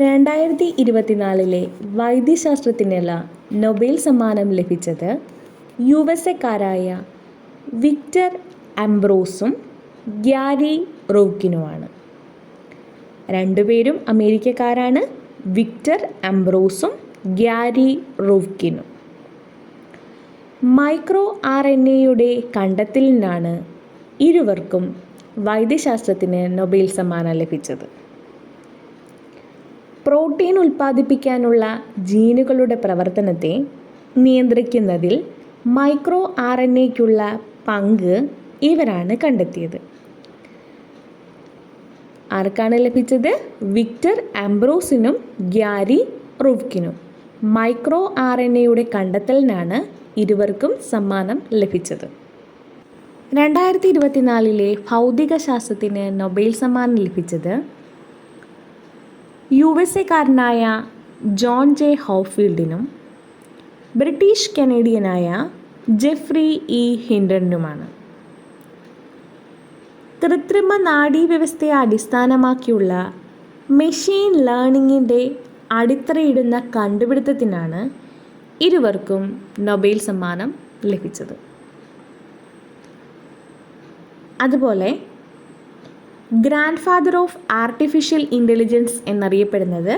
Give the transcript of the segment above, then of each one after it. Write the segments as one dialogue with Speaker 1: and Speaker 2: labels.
Speaker 1: രണ്ടായിരത്തി ഇരുപത്തിനാലിലെ വൈദ്യശാസ്ത്രത്തിനുള്ള നൊബേൽ സമ്മാനം ലഭിച്ചത് യു എസ് എക്കാരായ വിക്ടർ അംബ്രോസും ഗ്യാരി റോക്കിനുമാണ്. രണ്ടുപേരും അമേരിക്കക്കാരാണ്. വിക്ടർ അംബ്രോസും ഗ്യാരി റോക്കിനും. മൈക്രോ ആർ എൻ എയുടെ കണ്ടെത്തലിനാണ് ഇരുവർക്കും വൈദ്യശാസ്ത്രത്തിന് നൊബേൽ സമ്മാനം ലഭിച്ചത്. പ്രോട്ടീൻ ഉൽപ്പാദിപ്പിക്കാനുള്ള ജീനുകളുടെ പ്രവർത്തനത്തെ നിയന്ത്രിക്കുന്നതിൽ മൈക്രോ ആർ എൻ എക്കുള്ള പങ്ക് ഇവരാണ് കണ്ടെത്തിയത്. ആർക്കാണ് ലഭിച്ചത്? വിക്ടർ ആംബ്രോസിനും ഗ്യാരി റുവ്കിനും. മൈക്രോ ആർ എൻ എയുടെ കണ്ടെത്തലിനാണ് ഇരുവർക്കും സമ്മാനം ലഭിച്ചത്. രണ്ടായിരത്തി ഇരുപത്തിനാലിലെ ഭൗതിക ശാസ്ത്രത്തിന് നൊബേൽ സമ്മാനം ലഭിച്ചത് യു എസ് എക്കാരനായ ജോൺ ജെ ഹോഫീൽഡിനും ബ്രിട്ടീഷ് കനേഡിയനായ ജെഫ്രി ഇ ഹിൻഡനുമാണ് കൃത്രിമ നാഡീവ്യവസ്ഥയെ അടിസ്ഥാനമാക്കിയുള്ള മെഷീൻ ലേണിങ്ങിന്റെ അടിത്തറയിടുന്ന കണ്ടുപിടുത്തത്തിനാണ് ഇരുവർക്കും നൊബേൽ സമ്മാനം ലഭിച്ചത്. അതുപോലെ grand father of artificial intelligence എന്നറിയപ്പെടുന്നത്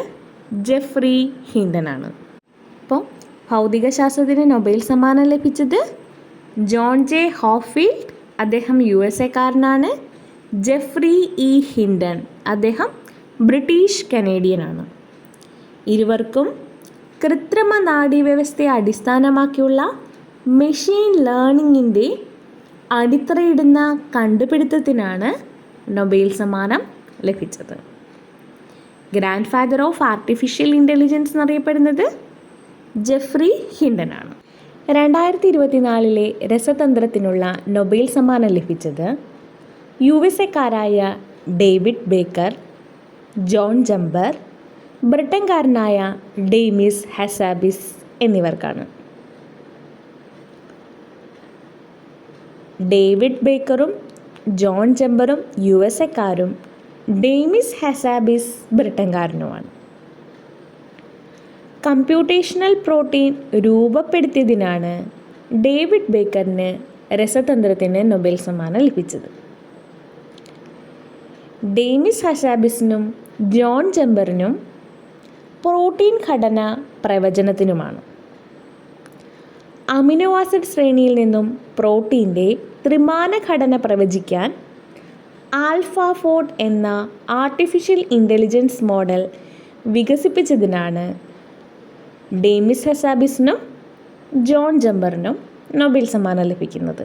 Speaker 1: ജെഫ്രി ഹിൻഡൻ ആണ് അപ്പോൾ ഭൗതികശാസ്ത്രത്തിന് നൊബേൽ സമ്മാനം ലഭിച്ചത് ജോൺ ജെ ഹോഫീൽഡ് അദ്ദേഹം യു എസ് എക്കാരനാണ് ജെഫ്രി ഇ ഹിൻഡൻ അദ്ദേഹം ബ്രിട്ടീഷ് കനേഡിയൻ ആണ് ഇരുവർക്കും കൃത്രിമ നാഡീവ്യവസ്ഥയെ അടിസ്ഥാനമാക്കിയുള്ള മെഷീൻ ലേണിങ്ങിന്റെ അടിത്തറയിടുന്ന കണ്ടുപിടുത്തത്തിനാണ് നൊബേൽ സമ്മാനം ലഭിച്ചത്. Grand father of artificial intelligence എന്നറിയപ്പെടുന്നത് ജെഫ്രി ഹിൻഡൻ ആണ്. രണ്ടായിരത്തി ഇരുപത്തിനാലിലെ രസതന്ത്രത്തിനുള്ള നൊബേൽ സമ്മാനം ലഭിച്ചത് യു എസ് എക്കാരായ ഡേവിഡ് ബേക്കർ ജോൺ ജംബർ ബ്രിട്ടൻകാരനായ ഡേമിസ് ഹസാബിസ് എന്നിവർക്കാണ്. ഡേവിഡ് ബേക്കറും ജോൺ ചെമ്പറും യു എസ് എക്കാരും ഡേമിസ് ഹെസാബിസ് ബ്രിട്ടൻകാരനുമാണ്. കമ്പ്യൂട്ടേഷണൽ പ്രോട്ടീൻ രൂപപ്പെടുത്തിയതിനാണ് ഡേവിഡ് ബേക്കറിന് രസതന്ത്രത്തിന് നൊബേൽ സമ്മാനം ലഭിച്ചത്. ഡേമിസ് ഹസാബിസിനും ജോൺ ചെമ്പറിനും പ്രോട്ടീൻ ഘടന പ്രവചനത്തിനുമാണ്. അമിനോ ആസിഡ് ശ്രേണിയിൽ നിന്നും പ്രോട്ടീന്റെ ത്രിമാന ഘടന പ്രവചിക്കാൻ ആൽഫ ഫോർഡ് എന്ന ആർട്ടിഫിഷ്യൽ ഇന്റലിജൻസ് മോഡൽ വികസിപ്പിച്ചതിനാണ് ഡേമിസ് ഹസാബിസിനും ജോൺ ജംബറിനും നൊബേൽ സമ്മാനം ലഭിക്കുന്നത്.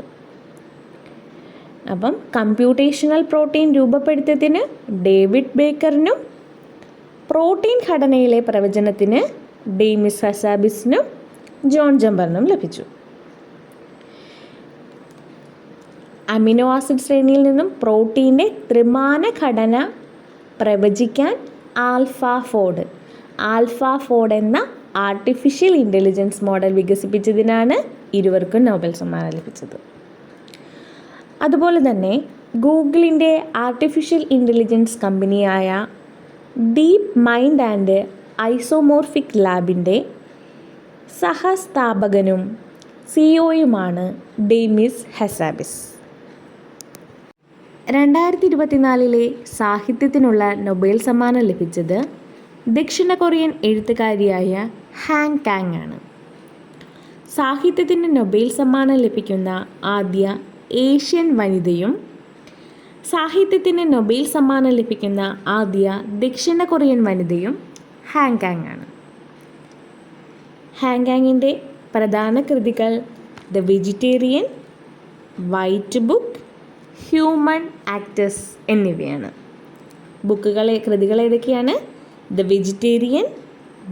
Speaker 1: അപ്പം കമ്പ്യൂട്ടേഷണൽ പ്രോട്ടീൻ രൂപപ്പെടുത്തിയതിന് ഡേവിഡ് ബേക്കറിനും പ്രോട്ടീൻ ഘടനയിലെ പ്രവചനത്തിന് ഡേമിസ് ഹസാബിസിനും ജോൺ ജംബറിനും ലഭിച്ചു. അമിനോ ആസിഡ് ശ്രേണിയിൽ നിന്നും പ്രോട്ടീന്റെ ത്രിമാന ഘടന പ്രവചിക്കാൻ ആൽഫ ഫോഡ്. ആൽഫ ഫോഡ് എന്ന ആർട്ടിഫിഷ്യൽ ഇന്റലിജൻസ് മോഡൽ വികസിപ്പിച്ചതിനാണ് ഇരുവർക്കും നോബൽ സമ്മാനം ലഭിച്ചത്. അതുപോലെ തന്നെ ഗൂഗിളിന്റെ ആർട്ടിഫിഷ്യൽ ഇന്റലിജൻസ് കമ്പനിയായ ഡീപ്പ് മൈൻഡ് ആൻഡ് ഐസോമോർഫിക് ലാബിന്റെ സഹസ്ഥാപകനും സിഒയുമാണ് ഡേമിസ് ഹസാബിസ്. രണ്ടായിരത്തി ഇരുപത്തിനാലിലെ സാഹിത്യത്തിനുള്ള നൊബേൽ സമ്മാനം ലഭിച്ചത് ദക്ഷിണ കൊറിയൻ എഴുത്തുകാരിയായ ഹാങ് കാങ് ആണ്. സാഹിത്യത്തിന്റെ നൊബേൽ സമ്മാനം ലഭിക്കുന്ന ആദ്യ ഏഷ്യൻ വനിതയും സാഹിത്യത്തിന് നൊബേൽ സമ്മാനം ലഭിക്കുന്ന ആദ്യ ദക്ഷിണ കൊറിയൻ വനിതയും ഹാങ് കാങ് ആണ്. ഹാങ് കാങ്ങിന്റെ പ്രധാന കൃതികൾ the vegetarian white book human acts എന്നിവയാണ്. ബുക്കുകളെ കൃതികൾ ഏതൊക്കെയാണ്? The vegetarian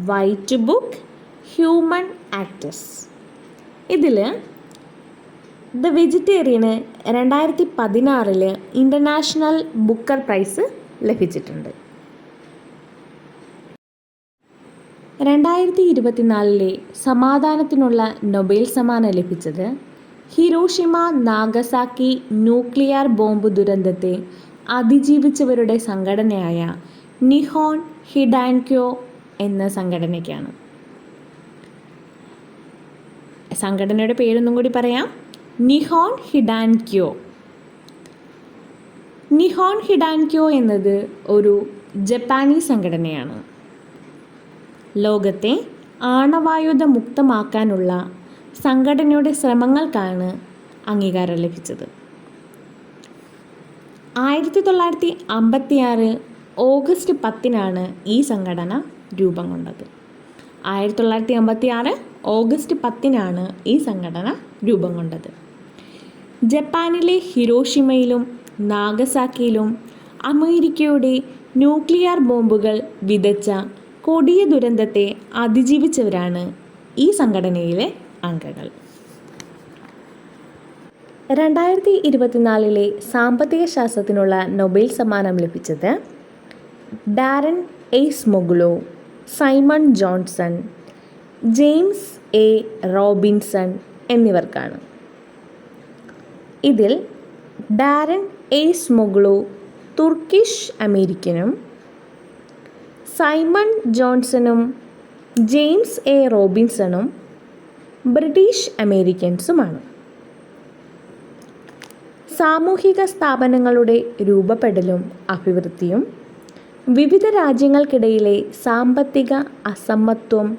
Speaker 1: white book human acts. ഇതിൽ ദ വെജിറ്റേറിയന് രണ്ടായിരത്തി പതിനാറിൽ ഇന്റർനാഷണൽ ബുക്കർ പ്രൈസ് ലഭിച്ചിട്ടുണ്ട്. രണ്ടായിരത്തി ഇരുപത്തിനാലിലെ സമാധാനത്തിനുള്ള നൊബേൽ സമ്മാനം ലഭിച്ചത് ഹിരോഷിമ നാഗസാക്കി ന്യൂക്ലിയർ ബോംബ് ദുരന്തത്തെ അതിജീവിച്ചവരുടെ സംഘടനയായ നിഹോൺ ഹിഡാൻക്യോ എന്ന സംഘടനയ്ക്കാണ്. സംഘടനയുടെ പേരൊന്നും കൂടി പറയാം. നിഹോൺ ഹിഡാൻക്യോ. നിഹോൺ ഹിഡാൻക്യോ എന്നത് ഒരു ജപ്പാനീസ് സംഘടനയാണ്. ലോകത്തെ ആണവായുധ മുക്തമാക്കാനുള്ള സംഘടനയുടെ ശ്രമങ്ങൾക്കാണ് അംഗീകാരം ലഭിച്ചത്. ആയിരത്തി തൊള്ളായിരത്തി അമ്പത്തി ആറ് ഓഗസ്റ്റ് പത്തിനാണ് ഈ സംഘടന രൂപം കൊണ്ടത്. ആയിരത്തി തൊള്ളായിരത്തി അമ്പത്തി ആറ് ഓഗസ്റ്റ് പത്തിനാണ് ഈ സംഘടന രൂപം കൊണ്ടത്. ജപ്പാനിലെ ഹിരോഷിമയിലും നാഗസാക്കിയിലും അമേരിക്കയുടെ ന്യൂക്ലിയർ ബോംബുകൾ വിതച്ച കൊടിയ ദുരന്തത്തെ അതിജീവിച്ചവരാണ് ഈ സംഘടനയിലെ അംഗങ്ങൾ. രണ്ടായിരത്തി ഇരുപത്തിനാലിലെ സാമ്പത്തിക ശാസ്ത്രത്തിനുള്ള നൊബേൽ സമ്മാനം ലഭിച്ചത് Daron Acemoglu Simon Johnson James A Robinson എന്നിവർക്കാണ്. ഇതിൽ ഡാരൻ എയ്സ് മൊഗ്ലോ തുർക്കിഷ് അമേരിക്കനും സൈമൺ ജോൺസണും ജെയിംസ് എ റോബിൻസണും ബ്രിട്ടീഷ് അമേരിക്കൻസുമാണ്. സാമൂഹിക സ്ഥാപനങ്ങളുടെ രൂപപ്പെടലും അഭിവൃദ്ധിയും വിവിധ രാജ്യങ്ങൾക്കിടയിലെ സാമ്പത്തിക അസമത്വം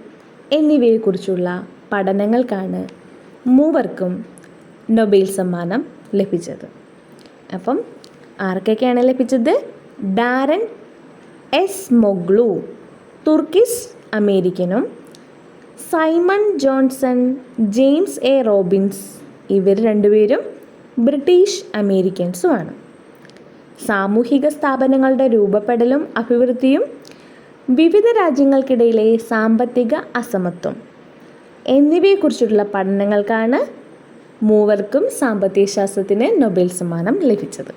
Speaker 1: എന്നിവയെക്കുറിച്ചുള്ള പഠനങ്ങൾക്കാണ് മൂവർക്കും നൊബേൽ സമ്മാനം ലഭിച്ചത്. അപ്പം ആർക്കൊക്കെയാണ് ലഭിച്ചത്? Daron Acemoglu Turkish അമേരിക്കനും Simon Johnson James A. Robins ഇവർ രണ്ടുപേരും ബ്രിട്ടീഷ് അമേരിക്കൻസുമാണ് സാമൂഹിക സ്ഥാപനങ്ങളുടെ രൂപപ്പെടലും അഭിവൃദ്ധിയും വിവിധ രാജ്യങ്ങൾക്കിടയിലെ സാമ്പത്തിക അസമത്വം എന്നിവയെക്കുറിച്ചുള്ള പഠനങ്ങൾക്കാണ് മൂവർക്കും സാമ്പത്തിക ശാസ്ത്രത്തിന് നൊബേൽ സമ്മാനം ലഭിച്ചത്.